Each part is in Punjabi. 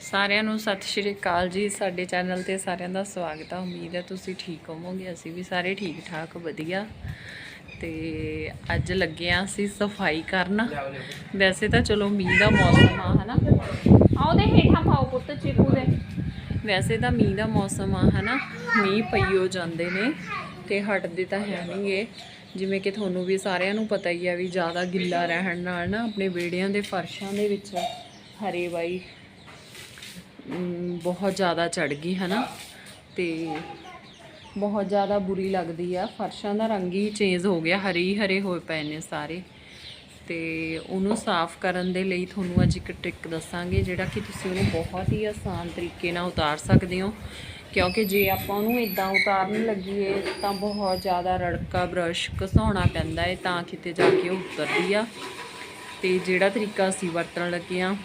ਸਾਰਿਆਂ ਨੂੰ ਸਤਿ ਸ਼੍ਰੀ ਅਕਾਲ ਜੀ। ਸਾਡੇ ਚੈਨਲ ਤੇ ਸਾਰਿਆਂ ਦਾ ਸਵਾਗਤ ਹੈ ਉਮੀਦ ਹੈ ਤੁਸੀਂ ਠੀਕ ਹੋਵੋਗੇ। ਅਸੀਂ ਵੀ ਸਾਰੇ ਠੀਕ ਠਾਕ ਵਧੀਆ। ਤੇ ਅੱਜ ਲੱਗੇ ਆ ਅਸੀਂ ਸਫ਼ਾਈ ਕਰਨ। ਵੈਸੇ ਤਾਂ ਚਲੋ ਮੀਂਹ ਦਾ ਮੌਸਮ ਆ ਹਨਾ? ਆਓ ਦੇ ਹੇਠਾਂ ਪਾਓ ਪੁੱਤ ਚੀਕੂ ਦੇ। ਵੈਸੇ ਤਾਂ ਮੀਂਹ ਦਾ ਮੌਸਮ ਆ ਹਨਾ? ਮੀਂਹ ਪਈਓ ਜਾਂਦੇ ਨੇ ਤੇ ਹਟਦੇ ਤਾਂ ਹੈ ਨਹੀਂਗੇ ਜਿਵੇਂ ਕਿ ਤੁਹਾਨੂੰ ਵੀ ਸਾਰਿਆਂ ਨੂੰ ਪਤਾ ਹੀ ਆ ਵੀ ਜ਼ਿਆਦਾ ਗਿੱਲਾ ਰਹਿਣ ਨਾਲ ਨਾ ਆਪਣੇ ਵਿਹੜਿਆਂ ਦੇ ਫਰਸ਼ਾਂ ਦੇ ਵਿੱਚ ਹਰੇ ਬਾਈ ਬਹੁਤ ਜ਼ਿਆਦਾ ਚੜ ਗਈ, ਹਨਾ? ਤੇ ਬਹੁਤ ਜ਼ਿਆਦਾ ਬੁਰੀ ਲੱਗਦੀ ਆ। ਫਰਸ਼ਾਂ ਦਾ ਰੰਗ ਹੀ ਚੇਂਜ ਹੋ ਗਿਆ, ਹਰੀ ਹਰੇ ਹੋਏ ਪਏ ਨੇ ਸਾਰੇ। ਤੇ ਉਹਨੂੰ ਸਾਫ਼ ਕਰਨ ਦੇ ਲਈ ਤੁਹਾਨੂੰ ਅੱਜ ਇੱਕ ਟ੍ਰਿਕ ਦੱਸਾਂਗੇ, ਜਿਹੜਾ ਕਿ ਤੁਸੀਂ ਉਹਨੂੰ ਬਹੁਤ ਹੀ ਆਸਾਨ ਤਰੀਕੇ ਨਾਲ ਉਤਾਰ ਸਕਦੇ ਹੋ। ਕਿਉਂਕਿ ਜੇ ਆਪਾਂ ਉਹਨੂੰ ਇਦਾਂ ਉਤਾਰਨ ਲੱਗੀਏ, ਤਾਂ ਬਹੁਤ ਜ਼ਿਆਦਾ ਰੜਕਾ, ਬਰਸ਼ ਘਸਾਉਣਾ ਪੈਂਦਾ ਹੈ ਤਾਂ ਕਿਤੇ ਜਾ ਕੇ ਉਹ ਉਤਰਦੀ ਆ। ਤੇ ਜਿਹੜਾ ਤਰੀਕਾ ਅਸੀਂ ਵਰਤਣ ਲੱਗੇ ਆ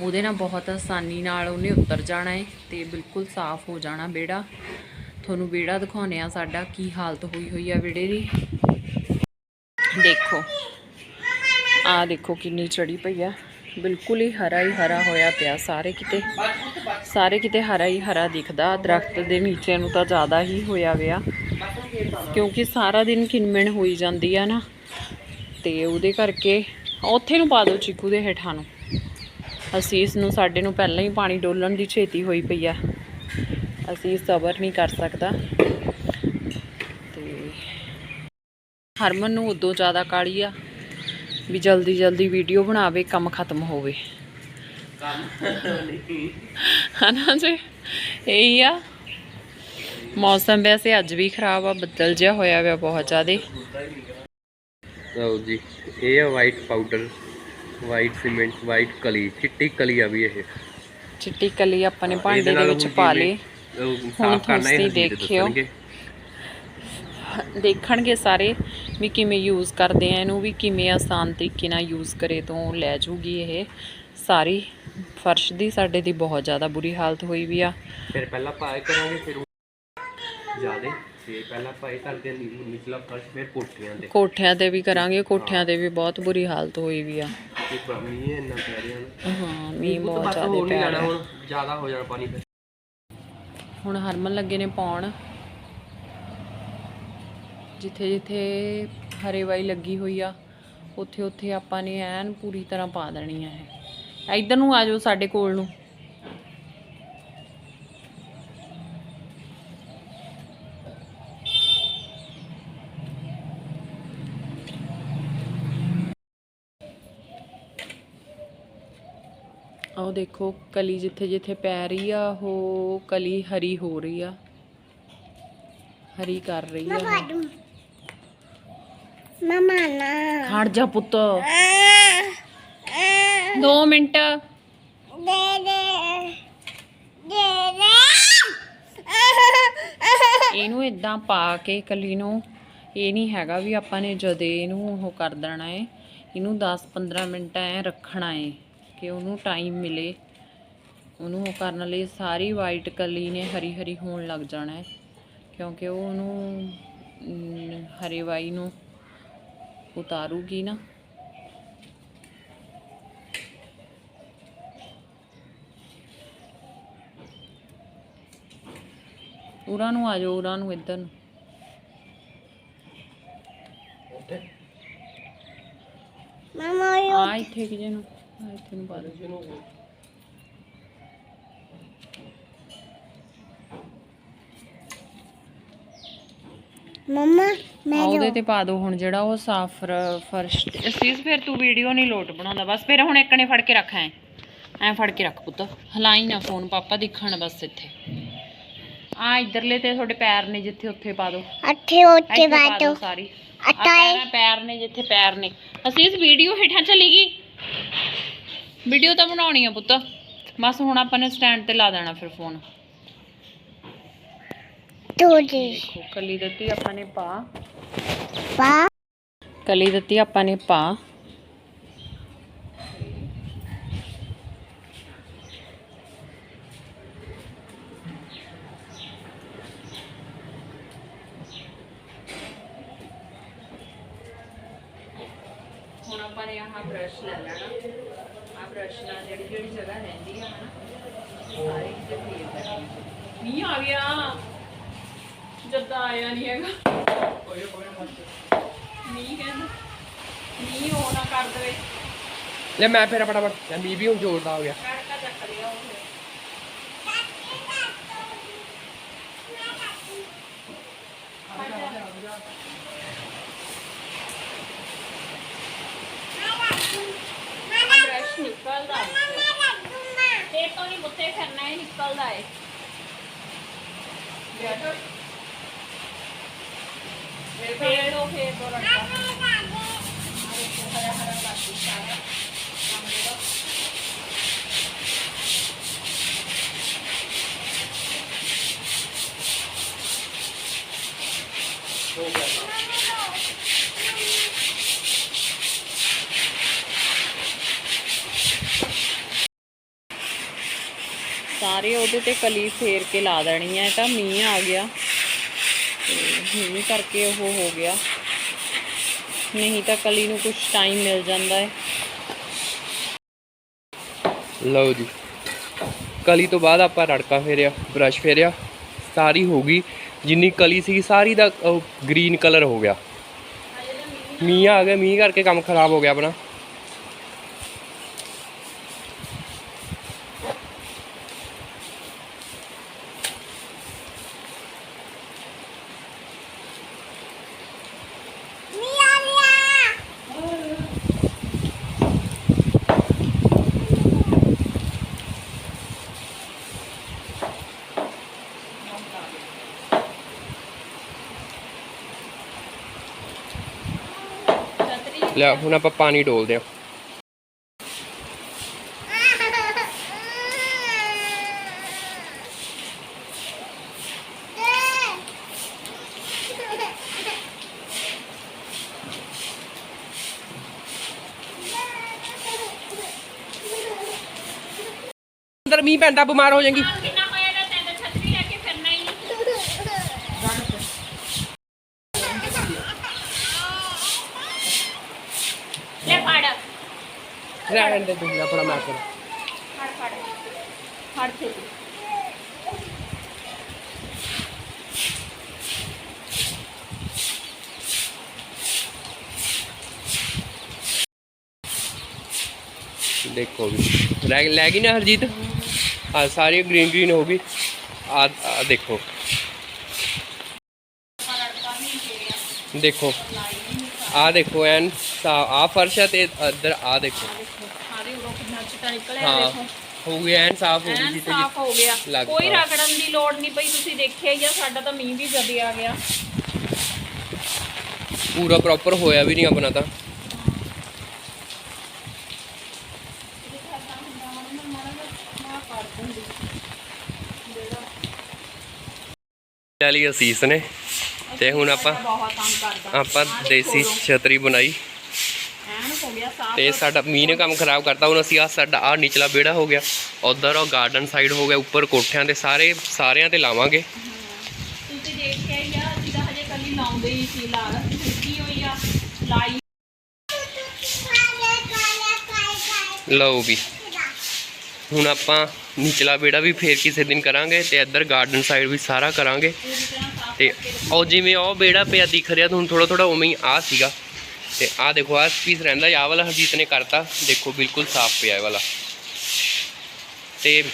ਉਹਦੇ ਨਾਲ ਬਹੁਤ ਆਸਾਨੀ ਨਾਲ ਉਹਨੇ ਉਤਰ ਜਾਣਾ ਹੈ ਤੇ ਬਿਲਕੁਲ ਸਾਫ਼ ਹੋ ਜਾਣਾ ਵਿਹੜਾ। ਤੁਹਾਨੂੰ ਵਿਹੜਾ ਦਿਖਾਉਂਦੇ ਆ ਸਾਡਾ ਕੀ ਹਾਲਤ ਹੋਈ ਹੋਈ ਆ ਵਿਹੜੇ ਦੀ। ਦੇਖੋ ਆ ਦੇਖੋ ਕਿੰਨੀ ਚੜੀ ਪਈ ਆ। ਬਿਲਕੁਲ ਹੀ ਹਰਾ ਹੀ ਹਰਾ ਹੋਇਆ ਪਿਆ ਸਾਰੇ ਕਿਤੇ। ਸਾਰੇ ਕਿਤੇ ਹਰਾ ਹੀ ਹਰਾ ਦਿਖਦਾ, ਦਰਖਤ ਦੇ ਨੀਚੇ ਨੂੰ ਤਾਂ ਜ਼ਿਆਦਾ ਹੀ ਹੋਇਆ ਗਿਆ ਕਿਉਂਕਿ ਸਾਰਾ ਦਿਨ ਕਿਨਮਣ ਹੋਈ ਜਾਂਦੀ ਆ ਨਾ। ਤੇ ਉਹਦੇ ਕਰਕੇ ਉੱਥੇ ਨੂੰ ਪਾ ਦਿਓ ਚੀਕੂ ਦੇ ਹੇਠਾਂ ਨੂੰ। ਅਸੀਂ ਇਸ ਨੂੰ ਸਾਡੇ ਨੂੰ ਪਹਿਲਾਂ ਹੀ ਪਾਣੀ ਡੋਲਣ ਦੀ ਛੇਤੀ ਹੋਈ ਪਈ ਆ। ਅਸੀਂ ਸਬਰ ਨਹੀਂ ਕਰ ਸਕਦਾ। ਤੇ ਹਰਮਨ ਨੂੰ ਉਦੋਂ ਜ਼ਿਆਦਾ ਕਾਲੀ ਆ ਵੀ ਜਲਦੀ ਜਲਦੀ ਵੀਡੀਓ ਬਣਾਵੇ, ਕੰਮ ਖਤਮ ਹੋਵੇ। ਹਨਾ ਜੀ? ਇਹੀ ਆ। ਮੌਸਮ ਵੈਸੇ ਅੱਜ ਵੀ ਖਰਾਬ ਆ, ਬੱਦਲ ਜਿਹਾ ਹੋਇਆ ਹੋਇਆ ਬਹੁਤ ਜ਼ਿਆਦਾ। ਲਓ ਜੀ, ਇਹ ਆ white powder white cement white ਕਲੀ ਚਿੱਟੀ ਕਲੀ ਆ ਵੀ ਇਹ। ਚਿੱਟੀ ਕਲੀ ਆਪਾਂ ਨੇ ਭਾਂਡੇ ਦੇ ਵਿੱਚ ਪਾ ਲਈ ਹੁਣ ਸਾਫ਼ ਕਰਨਾ ਇਹ ਤੁਸੀਂ ਦੇਖਿਓ। ਦੇਖਣਗੇ ਸਾਰੇ ਵੀ ਕਿਵੇਂ ਯੂਜ਼ ਕਰਦੇ ਆ ਇਹਨੂੰ ਵੀ ਕਿਵੇਂ ਆਸਾਨ ਤਰੀਕੇ ਨਾਲ ਯੂਜ਼ ਕਰੇ ਤੋਂ ਲੈ ਜੂਗੀ ਇਹ। ਸਾਰੀ ਫਰਸ਼ ਦੀ ਸਾਡੇ ਦੀ ਬਹੁਤ ਜ਼ਿਆਦਾ ਬੁਰੀ ਹਾਲਤ ਹੋਈ ਵੀ ਆ। ਫਿਰ ਪਹਿਲਾਂ ਪਾਏ ਕਰਾਂਗੇ ਫਿਰ ਜਿਆਦੇ ਤੇ ਪਹਿਲਾਂ ਪਾਏ ਕਰਦੇ ਆ ਨੀ- ਨਿਚਲਾ ਫਰਸ਼ ਫਿਰ ਕੋਠੀਆਂ ਤੇ। ਕੋਠਿਆਂ ਤੇ ਵੀ ਕਰਾਂਗੇ ਕੋਠਿਆਂ ਤੇ ਵੀ ਬਹੁਤ ਬੁਰੀ ਹਾਲਤ ਹੋਈ ਵੀ ਆ। ਤੇ ਪ- ਮੀਂਹ ਇੰਨਾ ਪੈ ਰਿਹਾ ਨਾ। ਹਾਂ ਮੀਂਹ ਉਹ ਤਾਂ ਬਹੁਤ ਬਸ ਜ਼ਿਆਦਾ ਹੋਰ ਨਹੀਂ ਪੈ ਜਾਣਾ ਰਿਹਾ। ਹੁਣ ਜ਼ਿਆਦਾ ਹੋ ਜਾਣਾ ਪਾਣੀ ਫਿਰ। ਹੁਣ ਹਰਮਨ ਲੱਗੇ ਨੇ ਪਾਉਣ। ਜਿੱਥੇ ਜਿੱਥੇ ਹਰੇਵਾਈ ਲੱਗੀ ਹੋਈ ਆ ਉੱਥੇ ਉੱਥੇ ਆਪਾਂ ਨੇ ਐਨ ਪੂਰੀ ਤਰ੍ਹਾਂ ਪਾ ਦੇਣੀ ਆ ਇਹ। ਇੱਧਰ ਨੂੰ ਆ ਜਾਓ ਸਾਡੇ ਕੋਲ ਨੂੰ। ਆਹ ਦੇਖੋ ਕਲੀ ਜਿੱਥੇ ਜਿੱਥੇ ਪੈ ਰਹੀ ਆ ਉਹ ਕਲੀ ਹਰੀ ਹੋ ਰਹੀ ਆ। ਹਰੀ ਕਰ ਰਹੀ ਆ ਉਹ। ਮਮਾ ਨਾ। ਖੜ ਜਾ ਪੁੱਤ। 2 ਮਿੰਟ। ਦੇ ਦੇ ਦੇ ਦੇ। ਇਹਨੂੰ ਇਦਾਂ ਪਾ ਕੇ ਕਲੀ ਨੂੰ ਇਹ ਨਹੀਂ ਹੈਗਾ ਵੀ ਆਪਾਂ ਨੇ ਜਦੇ ਇਹਨੂੰ ਉਹ ਕਰ ਦੇਣਾ ਹੈ ਇਹਨੂੰ 10-15 ਮਿੰਟ ਐ ਰੱਖਣਾ ਹੈ ਕਿ ਉਹਨੂੰ ਟਾਈਮ ਮਿਲੇ। ਉਹਨੂੰ ਉਹ ਕਰਨ ਲਈ ਸਾਰੀ ਵਾਈਟ ਕਲੀ ਨੇ ਹਰੀ ਹਰੀ ਹੋਣ ਲੱਗ ਜਾਣਾ ਹੈ। ਕਿਉਂਕਿ ਉਹ ਉਹਨੂੰ ਹਰੇ ਵਾਈ ਨੂੰ ਉਤਾਰੂਗੀ ਨਾ। ਉਰਾਂ ਨੂੰ ਆ ਜਾਓ ਉਰਾਂ ਨੂੰ ਇੱਧਰ ਨੂੰ। ਮਮਾ ਆ ਇੱਥੇ ਕਿ ਨੂੰ। ਆ ਇੱਥੇ ਨੂੰ ਪਾ ਮਮਾ ਉਹਦੇ ਤੇ ਪਾ ਦਿਓ ਹੁਣ ਜਿਹੜਾ ਉਹ ਸਾਫ਼ ਫਰਸ਼ ਅਸੀਸ ਫਿਰ ਤੂੰ ਵੀਡੀਓ ਨਹੀਂ ਲੋਟ ਬਣਾਉਂਦਾ। ਬਸ ਫਿਰ ਹੁਣ ਇੱਕ ਨੇ ਫੜ ਕੇ ਰੱਖ ਐ। ਐ ਫੜ ਕੇ ਰੱਖ ਪੁੱਤ। ਹਲਾਈ ਨਾ ਫੋਨ ਪਾਪਾ ਦਿਖਣ ਬਸ ਇੱਥੇ। ਆ ਇਧਰਲੇ ਤੇ ਤੁਹਾਡੇ ਪੈਰ ਨੇ ਜਿੱਥੇ ਉੱਥੇ ਪਾ ਦਿਓ ਅੱਠੇ ਉੱਤੇ ਇੱਥੇ ਪਾ ਦਿਓ ਸਾਰੀ। ਅੱਟਾ ਪੈਰਾਂ ਨੇ ਜਿੱਥੇ ਪੈਰ ਨੇ। ਅਸੀਂ ਇਸ ਵੀਡੀਓ ਹੇਠਾਂ ਚਲੀ ਗਈ। ਵੀਡੀਓ ਤਾਂ ਬਣਾਉਣੀ ਆ ਪੁੱਤ। ਬਸ ਹੁਣ ਆਪਾਂ ਨੇ ਸਟੈਂਡ ਤੇ ਲਾ ਦੇਣਾ ਫਿਰ ਫੋਨ ਤੋੜੀ ਦੇਖੋ ਕਲੀ ਦਿੱਤੀ ਆਪਾਂ ਨੇ ਪਾ। ਪਾ। ਕਲੀ ਦਿੱਤੀ ਆਪਾਂ ਨੇ ਪਾ ਹੁਣ ਆਪਾਂ ਨੇ ਆਹ ਬ੍ਰਸ਼ ਲੈ ਲੈਣਾ ਆ ਬ੍ਰਸ਼ ਨਾਲ ਜਿਹੜੀ ਜਿਹੜੀ ਜਗ੍ਹਾ ਰਹਿੰਦੀ ਆ ਹਨਾ ਮੀਂਹ ਆ ਗਿਆ। ਜਦ ਆਇਆ ਨਹੀਂ ਹੈਗਾ। ਮੀਂਹ ਕਹਿੰਦਾ ਮੀਂਹ ਹੋਣਾ ਕਰ ਦੇਵੇ। ਲੈ ਮੈਂ ਫੇਰ ਫਟਾਫਟ ਮੀਂਹ ਵੀ ਹੁਣ ਜ਼ੋਰਦਾਰ ਹੋ ਗਿਆ। ਕੜਕਾ ਚੱਕ ਲਿਆ ਉਹ ਬ੍ਰਸ਼ ਨਿਕਲਦਾ। ਇਹ ਤੋਂ ਨਹੀਂ ਬੁੱਤੇ ਕਰਨਾ ਹੈ ਨਿਕਲਦਾ ਹੈ ਫੇਰ ਦੋ ਫੇਰ ਦੋ ਰੜਕਾ ਹਰਾ ਹਰਾ ਬਾਕੀ ਸਾਰਾ ਕੰਮ ਜਿਹੜਾ ਸਾਰੇ ਉਹਦੇ ਤੇ ਕਲੀ ਫੇਰ ਕੇ ਲਾ ਦੇਣੀ ਹੈ ਤਾਂ ਮੀਂਹ ਆ ਗਿਆ। ਤੇ ਮੀਂਹ ਕਰਕੇ ਉਹ ਹੋ ਗਿਆ। ਨਹੀਂ ਤਾਂ ਕਲੀ ਨੂੰ ਕੁਝ ਟਾਈਮ ਮਿਲ ਜਾਂਦਾ ਹੈ ਲਓ ਜੀ। ਕਲੀ ਤੋਂ ਬਾਅਦ ਆਪਾਂ ਰੜਕਾ ਫੇਰਿਆ, ਬ੍ਰਸ਼ ਫੇਰਿਆ। ਸਾਰੀ ਹੋ ਗਈ। ਜਿੰਨੀ ਕਲੀ ਸੀ ਸਾਰੀ ਦਾ ਗ੍ਰੀਨ ਕਲਰ ਹੋ ਗਿਆ। ਮੀਂਹ ਆ ਗਿਆ, ਮੀਂਹ ਕਰਕੇ ਕੰਮ ਖਰਾਬ ਹੋ ਗਿਆ ਆਪਣਾ। ਲੈ ਹੁਣ ਆਪਾਂ ਪਾਣੀ ਡੋਲਦੇ ਆ ਅੰਦਰ ਮੀਂਹ ਪੈਂਦਾ ਬਿਮਾਰ ਹੋ ਜਾਏਗੀ ਕਿੰਨਾ ਹੋਇਆ ਤਾਂ ਤੈਨੂੰ ਛਤਰੀ ਲੈ ਕੇ ਫਿਰਨਾ ਹੀ ਨਹੀਂ ਲੈ ਫੜ ਰਹਿਣ ਦੇ ਤੁਸੀਂ ਆਪਣਾ ਮੈਂ ਕਰ ਫੜ ਫੜ ਫੜ ਛੇਤੀ ਦੇਖੋ ਵੀ ਲੈ ਲੈ ਗਈ ਨਾ ਹਰਜੀਤ ਆ ਸਾਰੀ ਗ੍ਰੀਨ ਗ੍ਰੀਨ ਹੋ ਗਈ ਆ ਆ ਫਰਸ਼ ਹੈ ਤੇ ਇੱਧਰ ਆ ਦੇਖੋ। ਸਾਰੇ ਉਰੋਂ ਕਿੰਨਾ ਚਿੱਟਾ ਨਿਕਲਿਆ ਹਾਂ ਦੇਖੋ। ਹੋ ਗਿਆ ਐਨ ਸਾਫ਼ ਹੋ ਗਈ ਐਨ ਜਿੱਥੇ ਸਾਫ਼ ਹੋ ਗਿਆ। ਲੱਗ ਕੋਈ। ਰਗੜਨ ਦੀ ਲੋੜ ਨਹੀਂ ਪਈ ਤੁਸੀਂ ਦੇਖਿਆ ਹੀ ਆ ਸਾਡਾ ਤਾਂ ਮੀਂਹ ਵੀ ਜਦੇ ਆ ਗਿਆ। ਪੂਰਾ ਪ੍ਰੋਪਰ ਹੋਇਆ ਵੀ ਨਹੀਂ ਆਪਣਾ ਤਾਂ। ਲੈ ਲਈ ਅਸੀਸ ਨੇ। ਤੇ ਹੁਣ ਆਪਾਂ ਬਹੁਤ ਕੰਮ ਕਰਦਾ। ਆਪਾਂ ਦੇਸੀ ਛਤਰੀ ਬਣਾਈ। ਹੋ ਗਿਆ ਸਾਫ਼ ਤੇ ਸਾਡਾ ਮੀਂਹ ਨੇ ਕੰਮ ਖਰਾਬ ਕਰਤਾ ਹੁਣ ਅਸੀਂ ਆ ਸਾਡਾ ਆ ਨਿਚਲਾ ਵਿਹੜਾ ਹੋ ਗਿਆ। ਉਧਰ ਉਹ ਗਾਰਡਨ ਸਾਈਡ ਹੋ ਗਿਆ ਉੱਪਰ ਕੋਠਿਆਂ ਤੇ ਸਾਰੇ ਸਾਰਿਆਂ ਤੇ ਲਾਵਾਂਗੇ। ਤੁਸੀਂ ਦੇਖਿਆ ਹੀ ਆ ਅਸੀਂ ਤਾਂ ਹਜੇ ਕੱਲੀ ਲਾਉਂਦੇ ਹੀ ਸੀ ਲਾਲ ਸੁੱਕੀ ਹੋਈ ਆ ਲਾਈ। ਲਓ ਵੀ ਹੁਣ ਆਪਾਂ ਨਿਚਲਾ ਵਿਹੜਾ ਵੀ ਫੇਰ ਕਿਸੇ ਦਿਨ ਕਰਾਂਗੇ ਤੇ ਇੱਧਰ ਗਾਰਡਨ ਸਾਈਡ ਵੀ ਸਾਰਾ ਕਰਾਂਗੇ। ਤੇ ਉਹ ਜਿਵੇਂ ਉਹ ਵਿਹੜਾ ਪਿਆ ਦਿਖ ਰਿਹਾ ਤੁਹਾਨੂੰ ਥੋੜਾ ਥੋੜਾ ਉਵੇਂ ਹੀ ਆ ਸੀਗਾ। ਤੇ ਆਹ ਦੇਖੋ, ਆਹ ਪੀਸ ਰਹਿੰਦਾ ਆਹ ਵਾਲਾ ਹਰਜੀਤ ਨੇ ਕਰਤਾ। ਦੇਖੋ, ਬਿਲਕੁਲ ਸਾਫ਼ ਪਿਆ ਇਹ ਵਾਲਾ। ਤੇ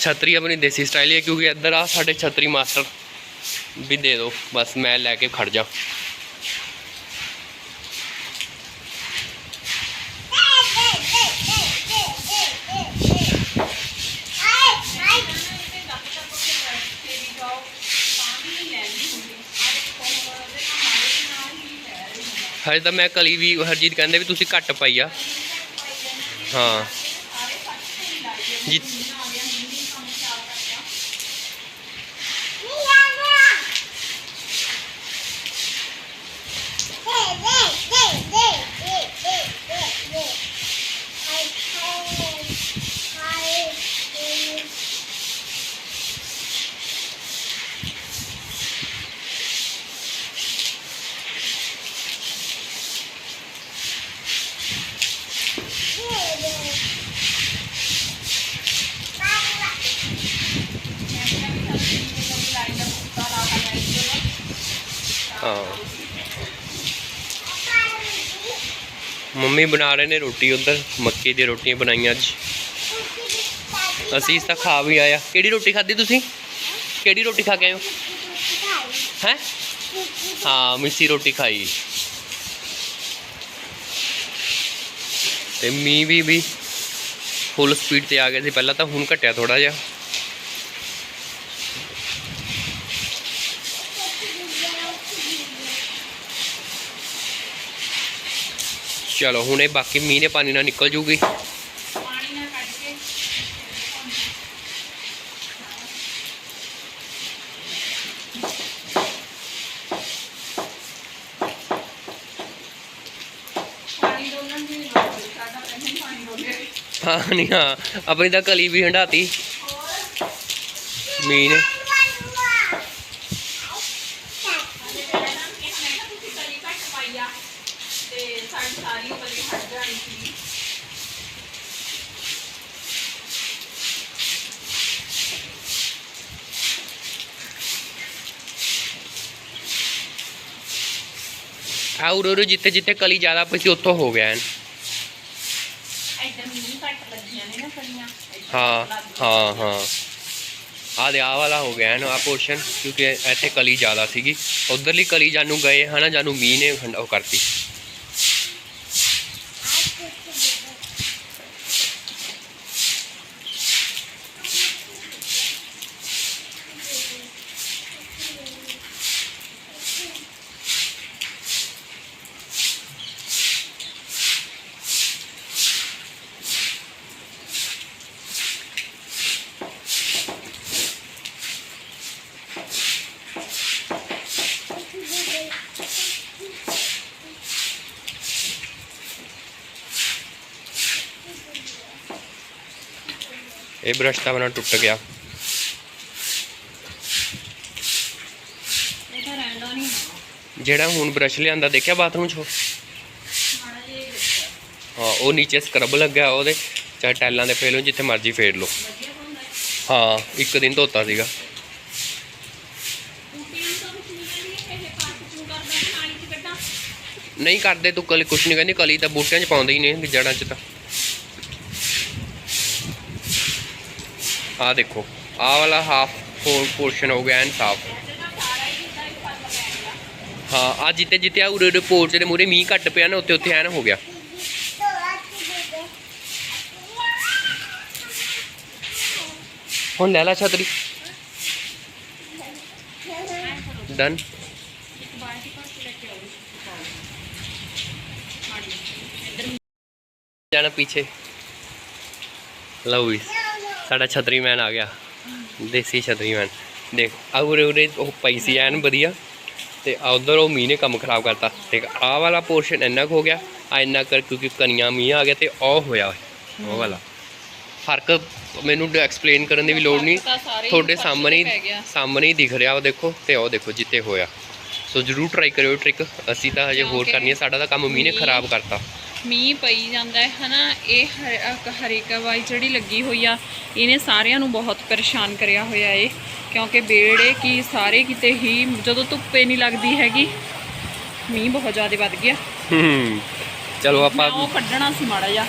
ਛਤਰੀ ਆਪਣੀ ਦੇਸੀ ਸਟਾਈਲ ਹੈ ਕਿਉਂਕਿ ਇੱਧਰ ਆ ਸਾਡੇ ਛਤਰੀ ਮਾਸਟਰ ਵੀ ਦੇ ਦਿਓ। ਬਸ ਮੈਂ ਲੈ ਕੇ ਖੜ ਜਾ। ਹਜੇ ਤਾਂ ਮੈਂ ਕਲੀ ਵੀ ਹਰਜੀਤ ਕਹਿੰਦੇ ਵੀ ਤੁਸੀਂ ਘੱਟ ਪਾਈ ਆ। ਹਾਂ। ਜੀ ਮੰਮੀ ਬਣਾ ਰਹੇ ਨੇ ਰੋਟੀ ਉਧਰ, ਮੱਕੀ ਦੀ ਰੋਟੀਆਂ ਬਣਾਈਆਂ ਅੱਜ। ਅਸੀਂ ਇਸ ਤਾਂ ਖਾ ਵੀ ਆਇਆ ਕਿਹੜੀ ਰੋਟੀ ਖਾਧੀ ਤੁਸੀਂ? ਕਿਹੜੀ ਰੋਟੀ ਖਾ ਕੇ ਆਏ ਹੋ? ਹੈ? ਹਾਂ, ਮਿੱਸੀ ਰੋਟੀ ਖਾਈ। ਤੇ ਮੀਂਹ ਵੀ ਵੀ ਫੁੱਲ ਸਪੀਡ ਤੇ ਆ ਗਏ ਸੀ। ਪਹਿਲਾਂ ਤਾਂ ਹੁਣ ਘਟਿਆ ਥੋੜਾ ਜਿਹਾ। ਚਲੋ ਹੁਣ ਇਹ ਬਾਕੀ ਮੀਂਹ ਦੇ ਪਾਣੀ ਨਾਲ ਨਿਕਲ ਜੂਗੀ। ਪਾਣੀ ਨਾਲ ਕੱਢ ਕੇ ਪਾਣੀ ਡੋਲਣ ਦੀ ਲੋੜ ਨਹੀਂ ਸਾਡਾ ਪਹਿਲਾਂ ਹੀ ਪਾਣੀ ਡੋਲਿਆ ਹਾਂ ਨਹੀਂ ਹਾਂ ਆਪਣੀ ਤਾਂ ਕਲੀ ਵੀ ਹੰਡਾਤੀ ਮੀਂਹ ਨੇ ਅਜੇ ਪਹਿਲਾਂ ਕਿ ਮੈਂ ਤਾਂ ਤੁਸੀਂ ਕਲੀ ਘੱਟ ਪਾਈ ਆ ਤੇ ਸਾਡੀ ਸਾਰੀ ਕਲੀ ਹਟ ਜਾਣੀ ਸੀ ਆ ਉਰੋ ਉਰੋ ਜਿੱਥੇ ਜਿੱਥੇ ਕਲੀ ਜ਼ਿਆਦਾ ਪਈ ਸੀ ਉੱਥੋਂ ਹੋ ਗਿਆ ਐਨ ਹਾਂ। ਹਾਂ ਹਾਂ। ਆ ਦੇ ਆ ਵਾਲਾ ਹੋ ਗਿਆ ਨਾ ਆ ਪੋਰਸ਼ਨ ਕਿਉਂਕਿ ਇੱਥੇ ਕਲੀ ਜ਼ਿਆਦਾ ਸੀਗੀ। ਉਧਰਲੀ ਕਲੀ ਜਾਨੂੰ ਗਏ ਹਨਾ ਜਾਨੂੰ ਮੀਂਹ ਨੇ ਉਹ ਕਰਤੀ। ਇਹ ਬ੍ਰਸ਼ ਤਾਂ ਬਣਾ ਟੁੱਟ ਗਿਆ। ਨਹੀਂ। ਜਿਹੜਾ ਹੁਣ ਬ੍ਰਸ਼ ਲਿਆਂਦਾ ਦੇਖਿਆ ਬਾਥਰੂਮ 'ਚ? ਹੀ ਉਹ ਨੀਚੇ ਸਕਰਬ ਲੱਗਿਆ ਉਹਦੇ ਚਾਹੇ ਟੈਲਾਂ ਦੇ ਫੇਰ ਲਓ ਜਿੱਥੇ ਮਰਜ਼ੀ ਫੇਰ ਲਓ। ਹੁੰਦਾ ਹੈ। ਇੱਕ ਦਿਨ ਧੋਤਾ ਸੀਗਾ। ਨਹੀਂ ਕਰਦਾ ਤੇ ਨਹੀਂ ਕਰਦੇ ਕਲੀ ਕੁਛ ਨਹੀਂ ਕਹਿੰਦੀ ਕਲੀ ਤਾਂ ਬੂਟਿਆਂ 'ਚ ਪਾਉਂਦੇ ਹੀ ਨੇ ਜੜਾਂ 'ਚ ਤਾਂ। ਆਹ ਦੇਖੋ, ਆਹ ਵਾਲਾ ਹਾਫ ਪੋਰਸ਼ਨ ਹੋ ਗਿਆ ਐਨ ਸਾਫ਼ ਹਾਂ ਆ ਜਿੱਤੇ ਜਿੱਤੇ ਆ ਉਰੇ ਉਰੇ ਪੋਰਚ ਦੇ ਮੂਰੇ ਮੀਂਹ ਘੱਟ ਪਿਆ ਨਾ ਉੱਤੇ ਉੱਤੇ ਐਨ ਹੋ ਗਿਆ। ਹੁਣ ਲੈ ਲੈ ਛਤਰੀ। ਡਨ ਜਾਣਾ ਪਿੱਛੇ। ਲਓ ਵੀ। ਸਾਡਾ ਛਤਰੀ ਮੈਨ ਆ ਗਿਆ। ਦੇਸੀ ਛਤਰੀ ਮੈਨ ਦੇਖ ਆ ਉਰੇ ਉਰੇ ਉਹ ਪਈ ਸੀ ਐਨ ਵਧੀਆ। ਤੇ ਆ ਉਧਰ ਉਹ ਮੀਂਹ ਨੇ ਕੰਮ ਖਰਾਬ ਕਰਤਾ। ਤੇ ਆਹ ਵਾਲਾ ਪੋਰਸ਼ਨ ਇੰਨਾ ਕੁ ਹੋ ਗਿਆ ਆ ਇੰਨਾ ਕਰ ਕਿਉਂਕਿ ਕਨੀਆਂ ਮੀਂਹ ਆ ਗਿਆ ਤੇ ਉਹ ਹੋਇਆ ਉਹ ਵਾਲਾ। ਫ਼ਰਕ ਮੈਨੂੰ ਐਕਸਪਲੇਨ ਕਰਨ ਦੀ ਵੀ ਲੋੜ ਨਹੀਂ। ਤੁਹਾਡੇ ਸਾਹਮਣੇ ਹੀ-। ਸਾਹਮਣੇ ਹੀ ਦਿਖ ਰਿਹਾ ਉਹ ਦੇਖੋ ਤੇ ਉਹ ਦੇਖੋ ਜਿੱਤੇ ਹੋਇਆ। ਸੋ ਜਰੂਰ ਟਰਾਈ ਕਰਿਓ ਟ੍ਰਿਕ ਅਸੀਂ ਤਾਂ ਹਜੇ ਹੋਰ ਕਰਨੀ ਹੈ ਸਾਡਾ ਤਾਂ ਕੰਮ ਮੀਂਹ ਨੇ ਖਰਾਬ ਕਰਤਾ। ਮੀਂਹ ਪਈ ਜਾਂਦਾ ਹੈ ਹਨਾ? ਇਹ ਹਰੀਕਾਵਾਈ ਜਿਹੜੀ ਲੱਗੀ ਹੋਈ ਆ। ਇਹਨੇ ਸਾਰਿਆਂ ਨੂੰ ਬਹੁਤ ਪਰੇਸ਼ਾਨ ਕਰਿਆ ਹੋਇਆ ਏ ਕਿਉਂਕਿ ਬੇੜੇ ਕੀ ਸਾਰੇ ਕਿਤੇ ਹੀ ਜਦੋਂ ਧੁੱਪੇ ਨਹੀਂ ਲੱਗਦੀ ਹੈਗੀ ਮੀਂਹ ਬਹੁਤ ਜ਼ਿਆਦਾ ਵੱਧ ਗਿਆ। ਹੂੰ ਚਲੋ ਆਪਾਂ ਉਹ ਕੱਢਣਾ ਸੀ ਮਾੜਾ ਜਿਹਾ।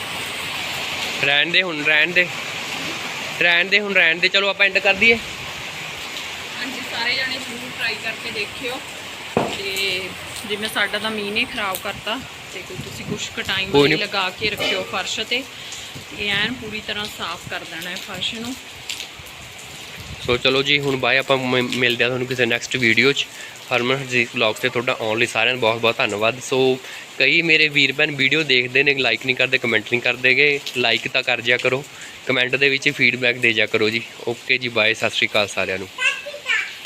ਰਹਿਣ ਦੇ ਹੁਣ ਰਹਿਣ ਦੇ। ਰਹਿਣ ਦੇ ਹੁਣ ਰਹਿਣ ਦੇ। ਚਲੋ ਆਪਾਂ ਐਂਡ ਕਰ ਦਈਏ। ਹਾਂਜੀ ਸਾਰੇ ਜਣੇ ਜ਼ਰੂਰ ਟਰਾਈ ਕਰਕੇ ਦੇਖਿਓ। ਤੇ ਜਿਵੇਂ ਸਾਡਾ ਤਾਂ ਮੀਂਹ ਨੇ ਖਰਾਬ ਕਰਤਾ। ਤੇ ਕੋਈ ਤੁਸੀਂ ਕੁਛ ਕਟਾਈ ਵਾਲੀ ਨੀ। ਲਗਾ ਕੇ ਰੱਖਿਓ ਫਰਸ਼ ਤੇ। ਇਹ ਐਨ ਪੂਰੀ ਤਰ੍ਹਾਂ ਸਾਫ਼ ਕਰ ਦੇਣਾ ਹੈ ਫਰਸ਼ ਨੂੰ। ਸੋ ਚਲੋ ਜੀ ਹੁਣ ਬਾਏ ਆਪਾਂ ਮਿਲਦੇ ਆ ਤੁਹਾਨੂੰ ਕਿਸੇ ਨੈਕਸਟ ਵੀਡੀਓ 'ਚ। ਹਰਮਨ ਹਰਜੀਤ ਵਲੌਗ ਤੇ ਤੁਹਾਡਾ ਆਉਣ ਲਈ ਸਾਰਿਆਂ ਦਾ ਬਹੁਤ ਬਹੁਤ ਧੰਨਵਾਦ। ਸੋ ਕਈ ਮੇਰੇ ਵੀਰ ਭੈਣ ਵੀਡੀਓ ਦੇਖਦੇ ਨੇ ਲਾਈਕ ਨਹੀਂ ਕਰਦੇ ਕਮੈਂਟ ਨਹੀਂ ਕਰਦੇਗੇ ਲਾਈਕ ਤਾਂ ਕਰ ਜਿਆ ਕਰੋ। ਕਮੈਂਟ ਦੇ ਵਿੱਚ ਫੀਡਬੈਕ ਦੇ ਜਿਆ ਕਰੋ ਜੀ। ਓਕੇ ਜੀ ਬਾਏ ਸਤਿ ਸ਼੍ਰੀ ਅਕਾਲ ਸਾਰਿਆਂ ਨੂੰ।